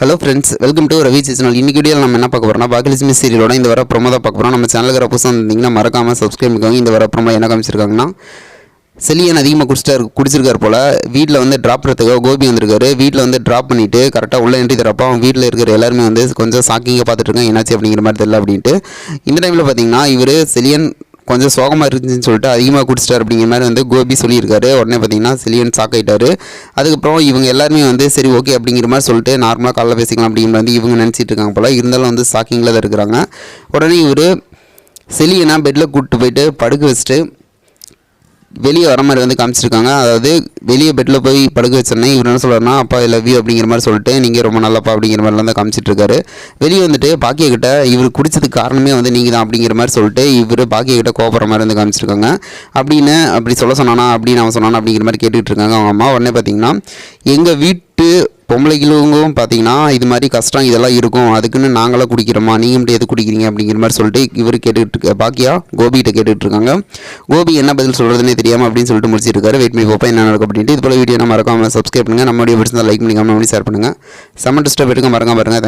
Hello friends welcome to Ravi channel இன்னைக்கு video நம்ம என்ன பார்க்க போகிறோம்னா பாக்கியலட்சுமி சீரியலோட இந்த வர ப்ரோமோ தான் பார்க்க போகிறோம் நம்ம சேனலுக்கு புதுசாக இருந்தீங்கன்னா மறக்காமல் சப்ஸ்கிரைப் பண்ணிக்கோங்க. இந்த வர ப்ரோமோ என்ன காமிச்சிருக்காங்கன்னா செலியன் அதிகமாக குடிச்சிட்டாரு குடிச்சிருக்காரு போல். வீட்டில் வந்து ட்ராப் பண்ணுறதுக்காக கோபி வந்திருக்காரு. வீட்டில் வந்து ட்ராப் பண்ணிவிட்டு கரெக்டாக உள்ள என்ட்ரி தரப்போ அவன் வீட்டில் இருக்கிற எல்லாருமே வந்து கொஞ்சம் ஷாக்கிங்காக பார்த்துட்டு இருக்காங்க. என்னாச்சு அப்படிங்கிற மாதிரி தெரியல அப்படின்ட்டு. இந்த டைமில் பார்த்தீங்கன்னா இவர் செலியன் கொஞ்சம் சோகமாக இருந்துச்சுன்னு சொல்லிட்டு அதிகமாக குடிச்சிட்டாரு அப்படிங்கிற மாதிரி வந்து கோபி சொல்லியிருக்காரு. உடனே பார்த்தீங்கன்னா சிலியன் ஷாக் ஆயிட்டாரு. அதுக்கப்புறம் இவங்க எல்லாருமே வந்து சரி ஓகே அப்படிங்கிற மாதிரி சொல்லிட்டு நார்மலாக காலைல பேசிக்கலாம் அப்படிங்கிற மாதிரி இவங்க நினச்சிட்டு இருக்காங்க போல். இருந்தாலும் வந்து ஷாக்கிங்கில் தான் இருக்கிறாங்க. உடனே இவர் செலியனா பெட்டில் கூப்பிட்டு போயிட்டு படுக்க வச்சுட்டு வெளியே வர மாதிரி வந்து காமிச்சிருக்காங்க. அதாவது வெளியே பெட்டில் போய் படுக்க வச்சோன்னே இவர் என்ன சொல்கிறாருன்னா அப்பா லவ் யூ அப்படிங்கிற மாதிரி சொல்லிட்டு நீங்கள் ரொம்ப நல்லப்பா அப்படிங்கிற மாதிரிலாம் தான் காமிச்சிட்ருக்காரு. வெளியே வந்துட்டு பாக்கியக்கிட்ட இவர் குடிச்சதுக்கு காரணமே வந்து நீங்கள் தான் அப்படிங்கிற மாதிரி சொல்லிட்டு இவர் பாக்கியக்கிட்ட கோபுற மாதிரி வந்து காமிச்சிருக்காங்க. அப்படின்னு அப்படி சொல்ல சொன்னானா அப்படின்னு அவன் சொன்னானா அப்படிங்கிற மாதிரி கேட்டுக்கிட்டு இருக்காங்க. அவங்க அம்மா உடனே பார்த்தீங்கன்னா எங்கள் வீட்டு பொம்பளைகளுக்கும் பார்த்தீங்கன்னா இது மாதிரி கஷ்டம் இதெல்லாம் இருக்கும். அதுக்குன்னு நாங்களாம் குடிக்கிறோமா? நீங்கள் மட்டும் எது குடிக்கிறீங்க? அப்படிங்கிற மாதிரி சொல்லிட்டு இவர் கேட்டுட்டு இருக்க பாக்கியா கோபிகிட்ட கேட்டுட்டு இருக்காங்க. கோபி என்ன பதில் சொல்கிறதுனே தெரியாமல் அப்படின்னு சொல்லிட்டு முடிச்சிருக்காரு. வெயிட் பண்ணி பார்ப்போம் என்ன நடக்கும் அப்படின்ட்டு. இது போல வீடியோ மறக்காமல் சப்ஸ்கிரைப் பண்ணுங்கள் நம்ம வீடியோ பிடிச்சிருந்தா லைக் பண்ணிக்காம ஷேர் பண்ணுங்கள் செம்ம டிஸ்டர்ப் எடுக்க மறக்காம பாருங்கள்